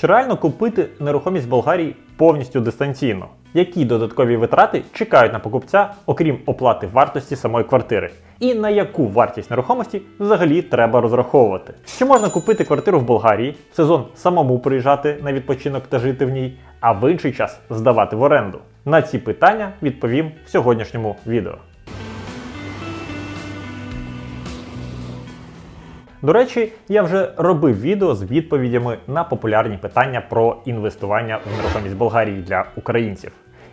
Чи реально купити нерухомість в Болгарії повністю дистанційно? Які додаткові витрати чекають на покупця, окрім оплати вартості самої квартири? І на яку вартість нерухомості взагалі треба розраховувати? Чи можна купити квартиру в Болгарії, в сезон самому приїжджати на відпочинок та жити в ній, а в інший час здавати в оренду? На ці питання відповім в сьогоднішньому відео. До речі, я вже робив відео з відповідями на популярні питання про інвестування в нерухомість Болгарії для українців.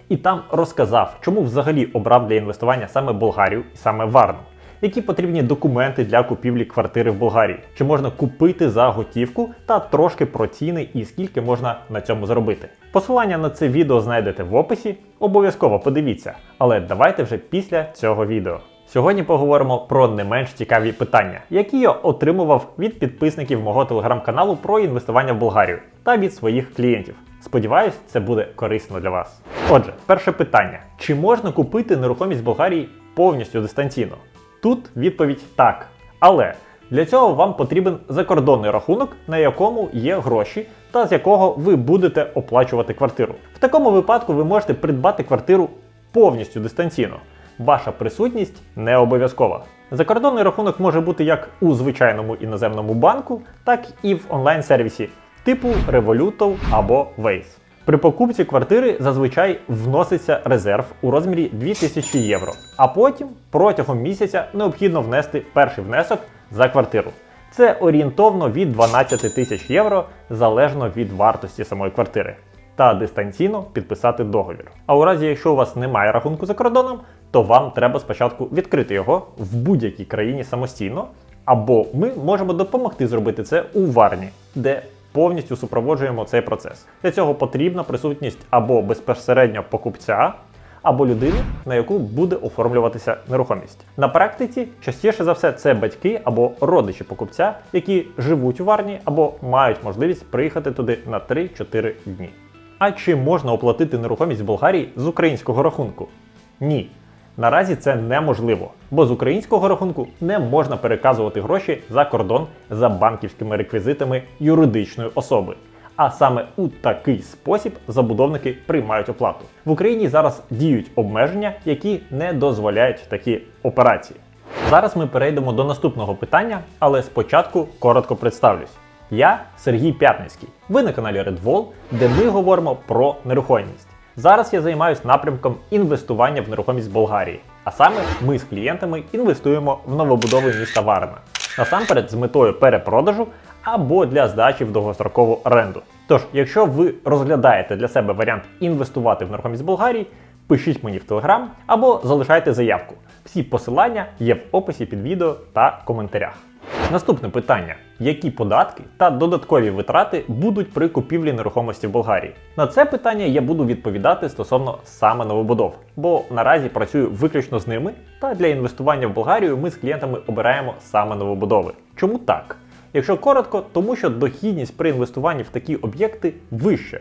І там розказав, чому взагалі обрав для інвестування саме Болгарію і саме Варну. Які потрібні документи для купівлі квартири в Болгарії? Чи можна купити за готівку та трошки про ціни і скільки можна на цьому заробити? Посилання на це відео знайдете в описі. Обов'язково подивіться, але давайте вже після цього відео. Сьогодні поговоримо про не менш цікаві питання, які я отримував від підписників мого телеграм-каналу про інвестування в Болгарію та від своїх клієнтів. Сподіваюсь, це буде корисно для вас. Отже, перше питання: чи можна купити нерухомість в Болгарії повністю дистанційно? Тут відповідь так. Але для цього вам потрібен закордонний рахунок, на якому є гроші, та з якого ви будете оплачувати квартиру. В такому випадку ви можете придбати квартиру повністю дистанційно. Ваша присутність не обов'язкова. Закордонний рахунок може бути як у звичайному іноземному банку, так і в онлайн-сервісі типу Revolut або Waze. При покупці квартири зазвичай вноситься резерв у розмірі 2000 євро, а потім протягом місяця необхідно внести перший внесок за квартиру. Це орієнтовно від 12 тисяч євро залежно від вартості самої квартири. Та дистанційно підписати договір. А у разі, якщо у вас немає рахунку за кордоном, то вам треба спочатку відкрити його в будь-якій країні самостійно, або ми можемо допомогти зробити це у Варні, де повністю супроводжуємо цей процес. Для цього потрібна присутність або безпосередньо покупця, або людини, на яку буде оформлюватися нерухомість. На практиці частіше за все це батьки або родичі покупця, які живуть у Варні або мають можливість приїхати туди на 3-4 дні. А чи можна оплатити нерухомість в Болгарії з українського рахунку? Ні. Наразі це неможливо, бо з українського рахунку не можна переказувати гроші за кордон за банківськими реквізитами юридичної особи. А саме у такий спосіб забудовники приймають оплату. В Україні зараз діють обмеження, які не дозволяють такі операції. Зараз ми перейдемо до наступного питання, але спочатку коротко представлюсь. Я Сергій П'ятницький. Ви на каналі Redwall, де ми говоримо про нерухомість. Зараз я займаюся напрямком інвестування в нерухомість Болгарії. А саме ми з клієнтами інвестуємо в новобудови міста Варна. Насамперед з метою перепродажу або для здачі в довгострокову оренду. Тож, якщо ви розглядаєте для себе варіант інвестувати в нерухомість Болгарії, пишіть мені в Телеграм або залишайте заявку. Всі посилання є в описі під відео та коментарях. Наступне питання: які податки та додаткові витрати будуть при купівлі нерухомості в Болгарії? На це питання я буду відповідати стосовно саме новобудов, бо наразі працюю виключно з ними. Та для інвестування в Болгарію ми з клієнтами обираємо саме новобудови. Чому так? Якщо коротко, тому що дохідність при інвестуванні в такі об'єкти вища.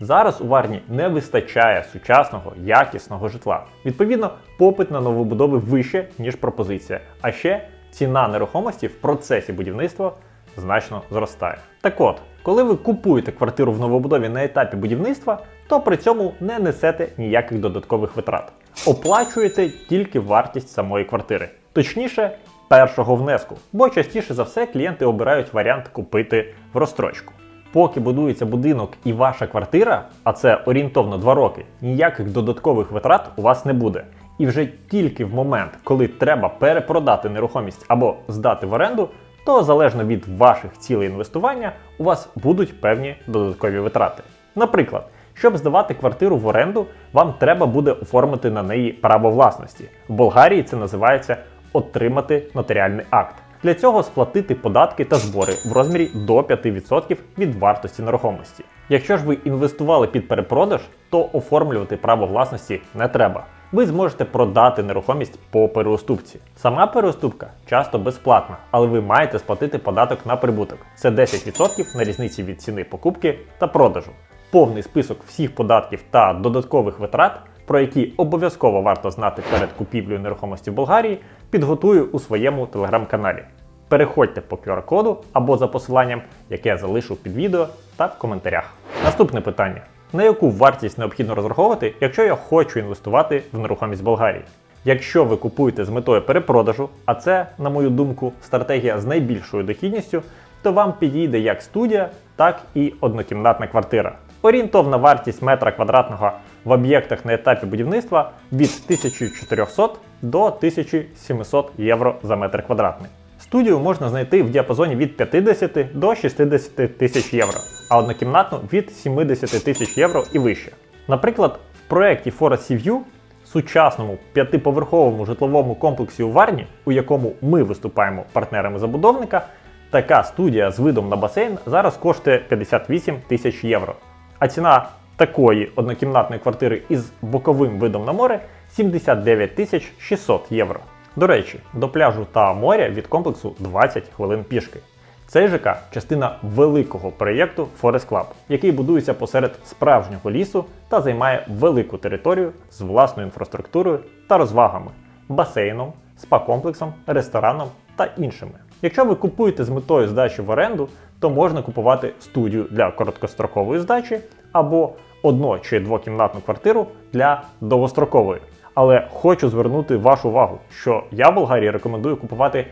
Зараз у Варні не вистачає сучасного, якісного житла. Відповідно, попит на новобудови вище, ніж пропозиція. А ще ціна нерухомості в процесі будівництва значно зростає. Так от, коли ви купуєте квартиру в новобудові на етапі будівництва, то при цьому не несете ніяких додаткових витрат. Оплачуєте тільки вартість самої квартири, точніше, першого внеску, бо частіше за все клієнти обирають варіант купити в розстрочку. Поки будується будинок і ваша квартира, а це орієнтовно 2 роки, ніяких додаткових витрат у вас не буде. І вже тільки в момент, коли треба перепродати нерухомість або здати в оренду, то залежно від ваших цілей інвестування, у вас будуть певні додаткові витрати. Наприклад, щоб здавати квартиру в оренду, вам треба буде оформити на неї право власності. В Болгарії це називається отримати нотаріальний акт. Для цього сплатити податки та збори в розмірі до 5% від вартості нерухомості. Якщо ж ви інвестували під перепродаж, то оформлювати право власності не треба. Ви зможете продати нерухомість по переуступці. Сама переуступка часто безплатна, але ви маєте сплатити податок на прибуток. Це 10% на різниці від ціни покупки та продажу. Повний список всіх податків та додаткових витрат, про які обов'язково варто знати перед купівлею нерухомості в Болгарії, підготую у своєму телеграм-каналі. Переходьте по QR-коду або за посиланням, яке я залишу під відео та в коментарях. Наступне питання: на яку вартість необхідно розраховувати, якщо я хочу інвестувати в нерухомість Болгарії? Якщо ви купуєте з метою перепродажу, а це, на мою думку, стратегія з найбільшою дохідністю, то вам підійде як студія, так і однокімнатна квартира. Орієнтовна вартість метра квадратного в об'єктах на етапі будівництва від 1400 до 1700 євро за метр квадратний. Студію можна знайти в діапазоні від 50 до 60 тисяч євро, а однокімнатну від 70 тисяч євро і вище. Наприклад, в проєкті Sea View, сучасному п'ятиповерховому житловому комплексі у Варні, у якому ми виступаємо партнерами забудовника, така студія з видом на басейн зараз коштує 58 тисяч євро. А ціна такої однокімнатної квартири із боковим видом на море 79 тисяч 600 євро. До речі, до пляжу та моря від комплексу 20 хвилин пішки. Цей ЖК частина великого проєкту Forest Club, який будується посеред справжнього лісу та займає велику територію з власною інфраструктурою та розвагами, басейном, спа-комплексом, рестораном та іншими. Якщо ви купуєте з метою здачі в оренду, то можна купувати студію для короткострокової здачі або одно чи двокімнатну квартиру для довгострокової. Але хочу звернути вашу увагу, що я в Болгарії рекомендую купувати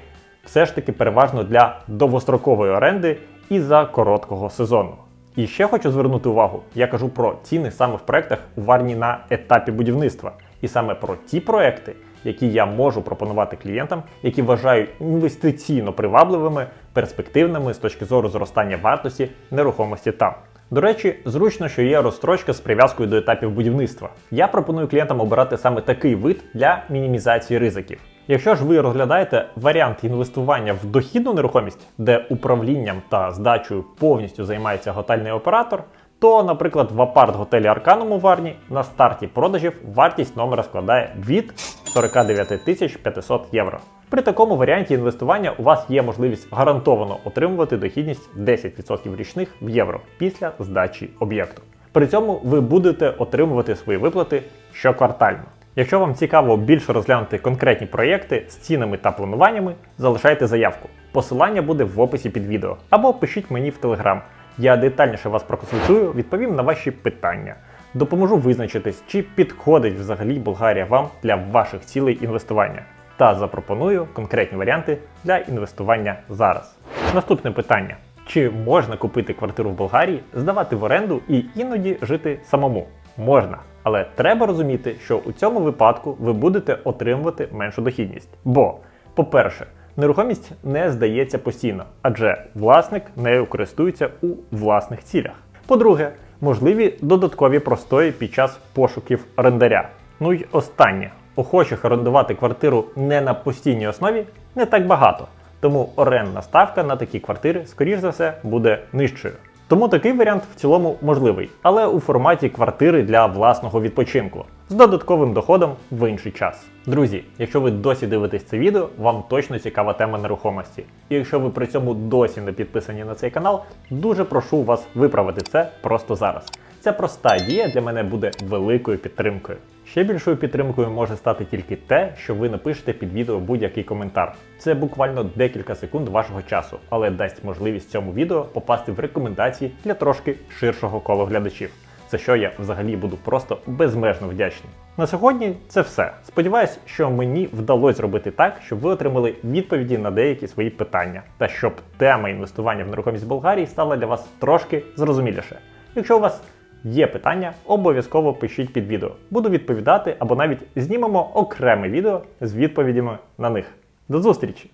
все ж таки переважно для довгострокової оренди і за короткого сезону. І ще хочу звернути увагу, я кажу про ціни саме в проектах у Варні на етапі будівництва, і саме про ті проекти, які я можу пропонувати клієнтам, які вважаю інвестиційно привабливими, перспективними з точки зору зростання вартості нерухомості там. До речі, зручно, що є розстрочка з прив'язкою до етапів будівництва. Я пропоную клієнтам обирати саме такий вид для мінімізації ризиків. Якщо ж ви розглядаєте варіант інвестування в дохідну нерухомість, де управлінням та здачею повністю займається готельний оператор, то, наприклад, в апарт-готелі Арканум у Варні на старті продажів вартість номера складає від 49 тисяч 500 євро. При такому варіанті інвестування у вас є можливість гарантовано отримувати дохідність 10% річних в євро після здачі об'єкту. При цьому ви будете отримувати свої виплати щоквартально. Якщо вам цікаво більше розглянути конкретні проєкти з цінами та плануваннями, залишайте заявку. Посилання буде в описі під відео або пишіть мені в Телеграм. Я детальніше вас проконсультую, відповім на ваші питання. Допоможу визначитись, чи підходить взагалі Болгарія вам для ваших цілей інвестування. Та запропоную конкретні варіанти для інвестування зараз. Наступне питання: чи можна купити квартиру в Болгарії, здавати в оренду і іноді жити самому? Можна, але треба розуміти, що у цьому випадку ви будете отримувати меншу дохідність. Бо, по-перше, нерухомість не здається постійно, адже власник нею користується у власних цілях. По-друге, можливі додаткові простої під час пошуків орендаря. Ну й останнє, охочих орендувати квартиру не на постійній основі не так багато. Тому орендна ставка на такі квартири, скоріш за все, буде нижчою. Тому такий варіант в цілому можливий, але у форматі квартири для власного відпочинку з додатковим доходом в інший час. Друзі, якщо ви досі дивитесь це відео, вам точно цікава тема нерухомості. І якщо ви при цьому досі не підписані на цей канал, дуже прошу вас виправити це просто зараз. Ця проста дія для мене буде великою підтримкою. Ще більшою підтримкою може стати тільки те, що ви напишете під відео будь-який коментар. Це буквально декілька секунд вашого часу, але дасть можливість цьому відео попасти в рекомендації для трошки ширшого колу глядачів. За що я взагалі буду просто безмежно вдячний. На сьогодні це все. Сподіваюсь, що мені вдалося зробити так, щоб ви отримали відповіді на деякі свої питання, та щоб тема інвестування в нерухомість Болгарії стала для вас трошки зрозуміліше. Якщо у вас Є питання, обов'язково пишіть під відео. Буду відповідати або навіть знімемо окреме відео з відповідями на них. До зустрічі!